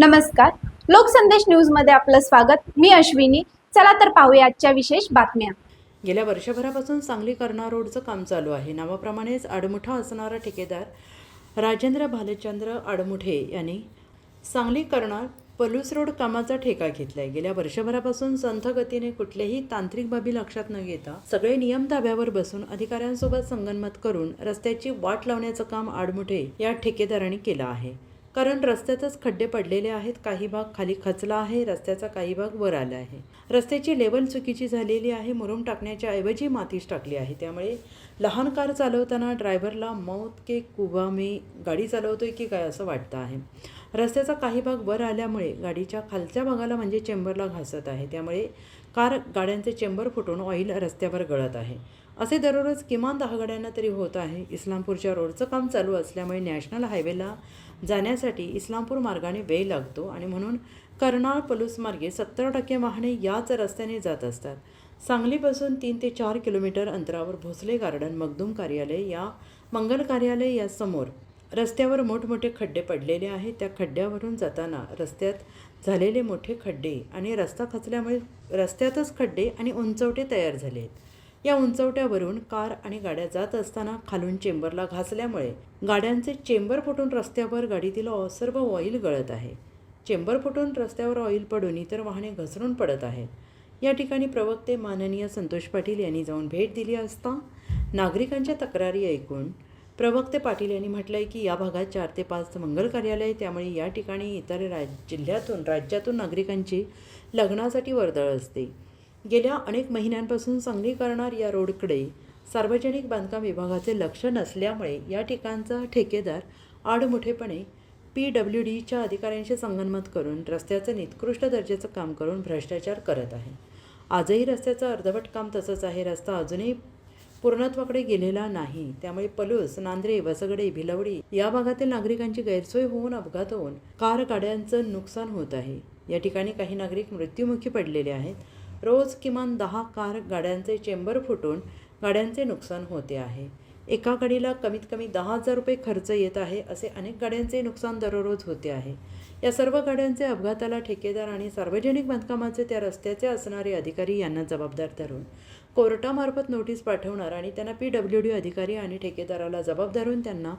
नमस्कार. लोकसंदेश न्यूजमध्ये आपलं स्वागत. मी अश्विनी. चला तर पाहूया आजच्या विशेष बातम्या. गेल्या वर्षभरापासून सांगली कर्णा रोडचं काम चालू आहे. नावाप्रमाणेच आडमुठा असणारा ठेकेदार राजेंद्र भालचंद्र आडमुठे यांनी सांगली कर्णा पलूस रोड कामाचा ठेका घेतलाय. गेल्या वर्षभरापासून संथ गतीने कुठल्याही तांत्रिक बाबी लक्षात न घेता सगळे नियम धाब्यावर बसून अधिकाऱ्यांसोबत संगनमत करून रस्त्याची वाट लावण्याचं काम आडमुठे या ठेकेदारांनी केलं आहे. कारण रस्त्यातच खड्डे पडलेले आहेत काही भाग खाली खचला आहे रस्त्याचा काही भाग वर आला आहे. रस्त्याची लेवल चुकीची झालेली आहे मुरुम टाकण्याच्या ऐवजी मातीच टाकली आहे. त्यामुळे लहान कार चालवताना ड्रायव्हरला मौत के कुबा मी गाडी चालवतोय की काय असं वाटतं आहे. रस्त्याचा काही भाग वर आल्यामुळे गाडीच्या खालच्या भागाला म्हणजे चेंबरला घासत आहे. त्यामुळे कार गाड्यांचे चेंबर फुटून ऑइल रस्त्यावर गळत आहे. असे दररोज किमान दहा गाड्यांना तरी होत आहे. इस्लामपूरच्या रोडचं काम चालू असल्यामुळे नॅशनल हायवेला जाण्यासाठी इस्लामपूर मार्गाने वेळ लागतो आणि म्हणून कर्नाळ पलूस मार्गे सत्तर टक्के वाहने याच रस्त्याने जात असतात. सांगलीपासून तीन ते चार किलोमीटर अंतरावर भोसले गार्डन मगदूम कार्यालय या मंगल कार्यालय या समोर रस्त्यावर मोठमोठे खड्डे पडलेले आहेत. त्या खड्ड्यावरून जाताना रस्त्यात झालेले मोठे खड्डे आणि रस्ता खचल्यामुळे रस्त्यातच खड्डे आणि उंचवटे तयार झाले आहेत. या उंचवट्यावरून कार आणि गाड्या जात असताना खालून चेंबरला घासल्यामुळे गाड्यांचे चेंबर फुटून रस्त्यावर गाडीतील सर्व ऑइल गळत आहे. चेंबर फुटून रस्त्यावर ऑइल पडून इतर वाहने घसरून पडत आहेत. या ठिकाणी प्रवक्ते माननीय संतोष पाटील यांनी जाऊन भेट दिली असता नागरिकांच्या तक्रारी ऐकून प्रवक्ते पाटील यांनी म्हटलं आहे की या भागात चार ते पाच मंगल कार्यालय आहे त्यामुळे या ठिकाणी इतर राज जिल्ह्यातून राज्यातून नागरिकांची लग्नासाठी वर्दळ असते. गेल्या अनेक महिन्यांपासून सांगली करणार या रोडकडे सार्वजनिक बांधकाम विभागाचे लक्ष नसल्यामुळे या ठिकाणचा ठेकेदार आडमुठेपणे पी डब्ल्यू डीच्या अधिकाऱ्यांशी संगनमत करून रस्त्याचं निकृष्ट दर्जाचं काम करून भ्रष्टाचार करत आहे. आजही रस्त्याचं अर्धवट काम तसंच आहे. रस्ता अजूनही पूर्णत्वाकडे गेलेला नाही. त्यामुळे पलूस नांद्रे वसगडे भिलवडी या भागातील नागरिकांची गैरसोय होऊन अपघात होऊन कार गाड्यांचं नुकसान होत आहे. या ठिकाणी काही नागरिक मृत्युमुखी पडलेले आहेत. रोज किमान दहा कार गाड्यांचे चेंबर फुटून गाड्यांचे नुकसान होते आहे. एका गाडीला कमीत कमी दहा हजार रुपये खर्च येत आहे असे अनेक गाड्यांचे नुकसान दररोज होते आहे. या सर्व गाड्यांचे अपघाताला ठेकेदार आणि सार्वजनिक बांधकामाचे त्या रस्त्याचे असणारे अधिकारी यांना जबाबदार धरून कोर्टामार्फत नोटीस पाठवणार आणि त्यांना पी डब्ल्यू डी अधिकारी आणि ठेकेदाराला जबाब धरून त्यांना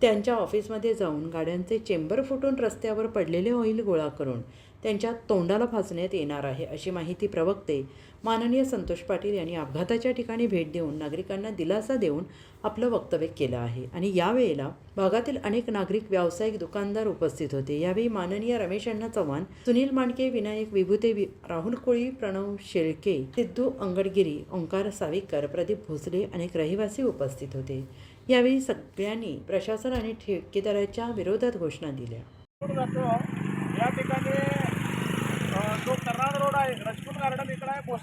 त्यांच्या ऑफिसमध्ये जाऊन गाड्यांचे चेंबर फुटून रस्त्यावर पडलेले ऑइल गोळा करून त्यांच्या तोंडाला फासण्यात येणार आहे अशी माहिती प्रवक्ते माननीय संतोष पाटील यांनी अपघाताच्या ठिकाणी भेट देऊन नागरिकांना दिलासा देऊन आपलं वक्तव्य केलं आहे. आणि यावेळेला भागातील अनेक नागरिक व्यावसायिक दुकानदार उपस्थित होते. यावेळी माननीय रमेश अण्णा चव्हाण सुनील मांडके विनायक विभूते वि- राहुल कोळी प्रणव शेळके सिद्धू अंगडगिरी ओंकार साविकर प्रदीप भोसले अनेक रहिवासी उपस्थित होते. यावेळी सगळ्यांनी प्रशासन आणि ठेकेदाराच्या विरोधात घोषणा दिल्या रोड जातो या ठिकाणी अ, जो कर्नाड रोड आहे रजपूत गार्डन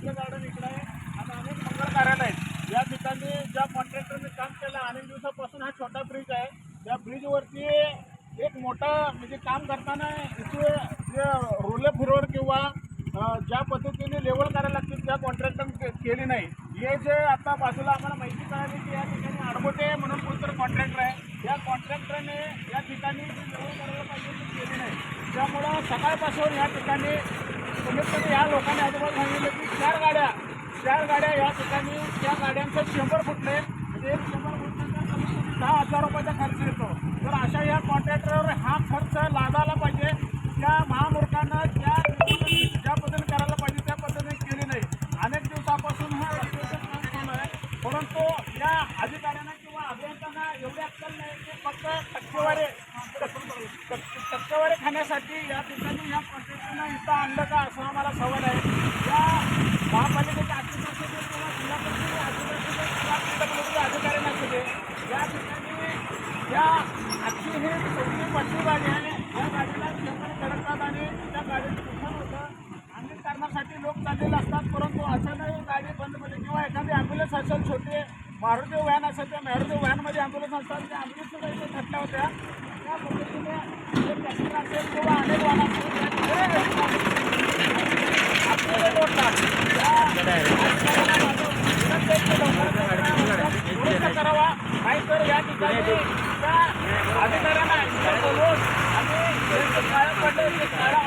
इकडं गार्डन इकडं आहे. आणि अनेक मंगल कार्यालय आहेत. या ठिकाणी ज्या कॉन्ट्रॅक्टरने काम केलं अनेक दिवसापासून हा छोटा ब्रिज आहे. त्या ब्रिजवरती एक मोठा म्हणजे काम करताना इथे जे रोले फिरोर किंवा ज्या पद्धतीने लेवल करायला लागतील त्या कॉन्ट्रॅक्टर केली नाही. हे जे आता बाजूला आम्हाला माहिती कळाली की या ठिकाणी आडबोटे म्हणून कोणतरी कॉन्ट्रॅक्टर आहे. या कॉन्ट्रॅक्टरने या ठिकाणी जी लेवल करायला पाहिजे ती केली नाही. त्यामुळं सकाळपासून या ठिकाणी कमीत कमी या लोकांनी आजोबा सांगितलं की चार गाड्या चार गाड्या या ठिकाणी त्या गाड्यांचं शंभर फुटले म्हणजे एक शंभर दहा हजार रुपयाचा खर्च येतो. तर अशा या कॉन्ट्रॅक्टरवर हा खर्च लादायला पाहिजे. त्या महामूर्खानं ज्या ज्या पद्धतीने करायला पाहिजे त्या पद्धतीने केली नाही. अनेक दिवसापासून हा रस्त्याचं काम चालू आहे. परंतु या अधिकाऱ्यांना किंवा अभियंत्यांना एवढी अक्कल नाही की फक्त टक्केवारी टक्केवारी खाण्यासाठी या ठिकाणी या कॉन्ट्रॅक्टरनं इथं आणलं का असं आम्हाला सवाल आहे या महापालिका अधिकारी किंवा जिल्हा परिषदेचे अधिकारी किंवा PWD अधिकारी नसले या ठिकाणी या आजची ही चौथी पाचवी गाडी आहे या गाडीला चेंबर धडकतात आणि त्या गाडीचं नुकसान होतं अनेक कारणासाठी लोक चाललेले असतात परंतु अचानक गाडी बंद पडली किंवा एखादी ॲम्ब्युलन्स असेल छोटे मारुती व्हॅन असेल त्या मारुती व्हॅनमध्ये ॲम्ब्युलन्स असतात. त्या ॲम्ब्युलन्स इथे घटल्या होत्या. त्या पद्धतीने ट्रॅक्टर असेल किंवा अनेक वाहन असेल करावा. नाही तर या ठिकाणी त्या अधिकाऱ्यांना इथं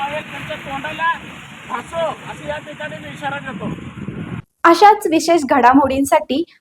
जे ते तोंडाला फासो असं या ठिकाणी मी इशारा देतो अशाच विशेष घडामोडींसाठी